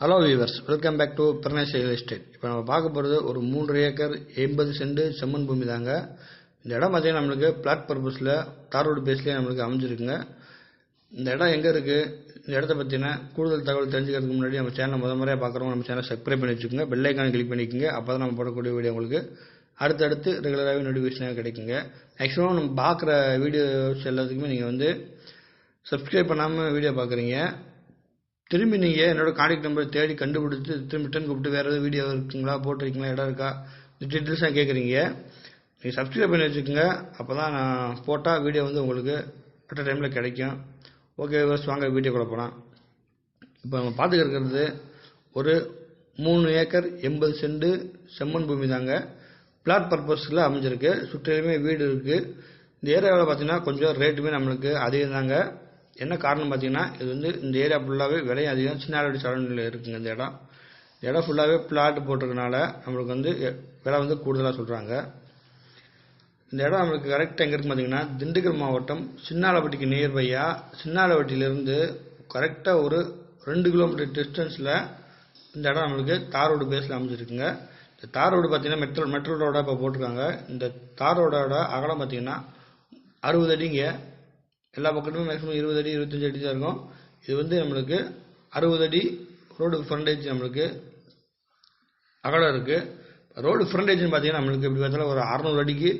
Hello viewers welcome back to Pranesh real estate இப்போ நம்ம பார்க்க போகிறது ஒரு மூன்று ஏக்கர் எண்பது சென்ட் செம்மண் பூமி தாங்க. இந்த இடம் பார்த்தீங்கன்னா நம்மளுக்கு பிளாட் பர்பஸில் தார் ரோடு பேஸ்லேயே நம்மளுக்கு அமைஞ்சிருக்குங்க. இந்த இடம் எங்கே இருக்குது இந்த இடத்த பற்றின கூடுதல் தகவல் தெரிஞ்சுக்கிறதுக்கு முன்னாடி நம்ம சேனலை முத முறையாக பார்க்குறவங்க நம்ம சேனல் சப்ஸ்கிரைப் பண்ணி வச்சுக்கோங்க. பெல் கிளிக் பண்ணிக்கோங்க. அப்போ தான் நம்ம போடக்கூடிய வீடியோ உங்களுக்கு அடுத்தடுத்து ரெகுலராகவே நோட்டிஃபிகேஷனாக கிடைக்குங்க. மேக்ஸிமம் நம்ம பார்க்குற வீடியோஸ் எல்லாத்துக்குமே நீங்கள் வந்து சப்ஸ்கிரைப் பண்ணாமல் வீடியோ பார்க்குறீங்க. திரும்பி நீங்கள் என்னோட காண்டாக்ட் நம்பர் தேடி கண்டுபிடிச்சி திரும்பி ரிட்டன் கூப்பிட்டு வேறு எதாவது வீடியோ இருக்குங்களா போட்டிருக்கீங்களா இடம் இருக்கா? டீட்டெயில்ஸாக கேட்குறீங்க நீங்கள் சப்ஸ்கிரைப் பண்ணி வச்சுக்கோங்க. அப்போ தான் நான் போட்டால் வீடியோ வந்து உங்களுக்கு அட் டைமில் கிடைக்கும். ஓகே விவர்ஸ் வாங்க வீடியோக்குள்ளே போனால் இப்போ நம்ம பார்த்துக்கிறது ஒரு மூணு ஏக்கர் எண்பது செண்டு செம்மண் பூமி தாங்க. பிளாட் பர்பஸில் அமைஞ்சிருக்கு. சுற்றிலுமே வீடு இருக்குது இந்த ஏரியாவில் பார்த்தீங்கன்னா கொஞ்சம் ரேட்டுமே நம்மளுக்கு அதிகம் தாங்க. என்ன காரணம் பார்த்தீங்கன்னா இது வந்து இந்த ஏரியா ஃபுல்லாகவே விலையும் அதிகம். சின்னாலடி சரௌண்டில் இருக்குங்க இந்த இடம். இந்த இடம் ஃபுல்லாகவே பிளாட் போட்டிருக்கனால நம்மளுக்கு வந்து விலை வந்து கூடுதலாக சொல்கிறாங்க இந்த இடம் நம்மளுக்கு கரெக்டாக எங்கே இருக்கு பார்த்தீங்கன்னா திண்டுக்கல் மாவட்டம் சின்னாலப்பட்டிக்கு நியர்பையாக சின்னாலப்பட்டியிலேருந்து கரெக்டாக ஒரு ரெண்டு கிலோமீட்டர் டிஸ்டன்ஸில் இந்த இடம் நம்மளுக்கு தார் ரோடு பேஸில் அமைஞ்சிருக்குங்க. இந்த தார் ரோடு பார்த்தீங்கன்னா மெட்ரோ மெட்ரோ ரோடாக இப்போ போட்டிருக்காங்க. இந்த தார் ரோடோட அகலம் பார்த்தீங்கன்னா அறுபது அடிங்க. எல்லா பக்கமும் மேக்ஸிமம் இருபது அடி இருபத்தஞ்சி அடி தான் இருக்கும். இது வந்து நம்மளுக்கு அறுபது அடி ரோடு ஃப்ரண்டேஜ் நம்மளுக்கு அகலம் இருக்குது ரோடு ஃப்ரண்டேஜ்னு பார்த்தீங்கன்னா நம்மளுக்கு எப்படி பார்த்தாலும் ஒரு அறநூறு அடிக்கு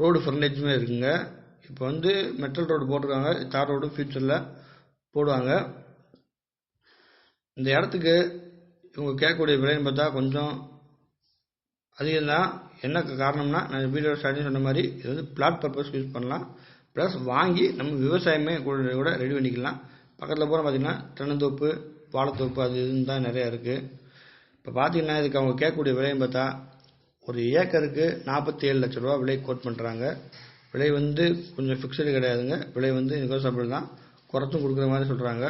ரோடு ஃப்ரண்டேஜுமே இருக்குங்க. இப்போ வந்து மெட்டல் ரோடு போட்டிருக்காங்க. தார் ரோடு ஃபியூச்சரில் போடுவாங்க. இந்த இடத்துக்கு இவங்க கேட்கக்கூடிய விலைன்னு பார்த்தா கொஞ்சம் அதிகம்தான். என்ன காரணம்னா நான் வீடியோ ஸ்டார்டிங் சொன்ன மாதிரி இது வந்து பிளாட் பர்பஸ் யூஸ் பண்ணலாம். ப்ளஸ் வாங்கி நம்ம விவசாயமே கூட கூட ரெடி பண்ணிக்கலாம். பக்கத்தில் பூரா பார்த்திங்கன்னா தென்னந்தோப்பு வாழைத்தோப்பு அது இதுன்னு தான் நிறையா இருக்குது இப்போ பார்த்தீங்கன்னா இதுக்கு அவங்க கேட்கக்கூடிய விலையும் பார்த்தா ஒரு ஏக்கருக்கு நாற்பத்தி ஏழு லட்ச ரூபா விலை கோட் பண்ணுறாங்க விலை வந்து கொஞ்சம் ஃபிக்ஸ்டு கிடையாதுங்க. விலை வந்து நெகோசபிள் தான். குறைச்சும் கொடுக்குற மாதிரி சொல்கிறாங்க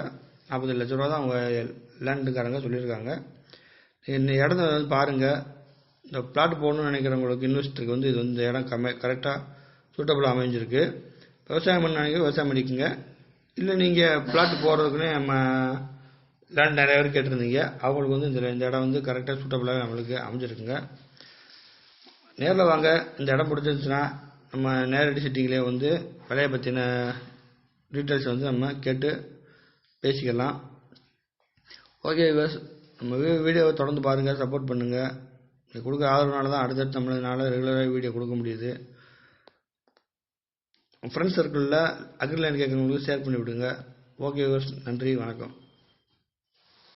நாற்பத்தேழு லட்ச ரூபா தான் அவங்க லேண்டுக்காரங்க சொல்லியிருக்காங்க. இந்த இடத்த வந்து பாருங்கள் இந்த பிளாட் போகணும்னு நினைக்கிறவங்களுக்கு இன்வெஸ்டருக்கு வந்து இது வந்து இடம் கம்ம கரெக்டாக சூட்டபுளாக அமைஞ்சிருக்கு. விவசாயம் பண்ணாங்க விவசாயம் பண்ணிக்கோங்க. இல்லை நீங்கள் பிளாட் போகிறதுக்குனே நம்ம லேண்ட் நிறைய பேர் கேட்டிருந்தீங்க. அவங்களுக்கு வந்து இந்த இந்த இடம் வந்து கரெக்டாக சூட்டபுளாக நம்மளுக்கு அமைஞ்சிருக்குங்க. நேரில் வாங்க. இந்த இடம் பிடிச்சிருந்துச்சுன்னா நம்ம நேரடி சிட்டிங்களே வந்து விலையை பற்றின டீட்டெயில்ஸ் வந்து நம்ம கேட்டு பேசிக்கலாம். ஓகே விவஸ் நம்ம வீடியோவை தொடர்ந்து பாருங்கள் சப்போர்ட் பண்ணுங்கள் நீங்கள் கொடுக்குற ஆதரவுனால தான் அடுத்தடுத்து நம்மளால ரெகுலராக வீடியோ கொடுக்க முடியுது. ஃப்ரெண்ட்ஸ் சர்க்கிளில் அக்ரிலைன் கேட்குறவங்களுக்கு ஷேர் பண்ணி விடுங்க ஓகே நன்றி வணக்கம்.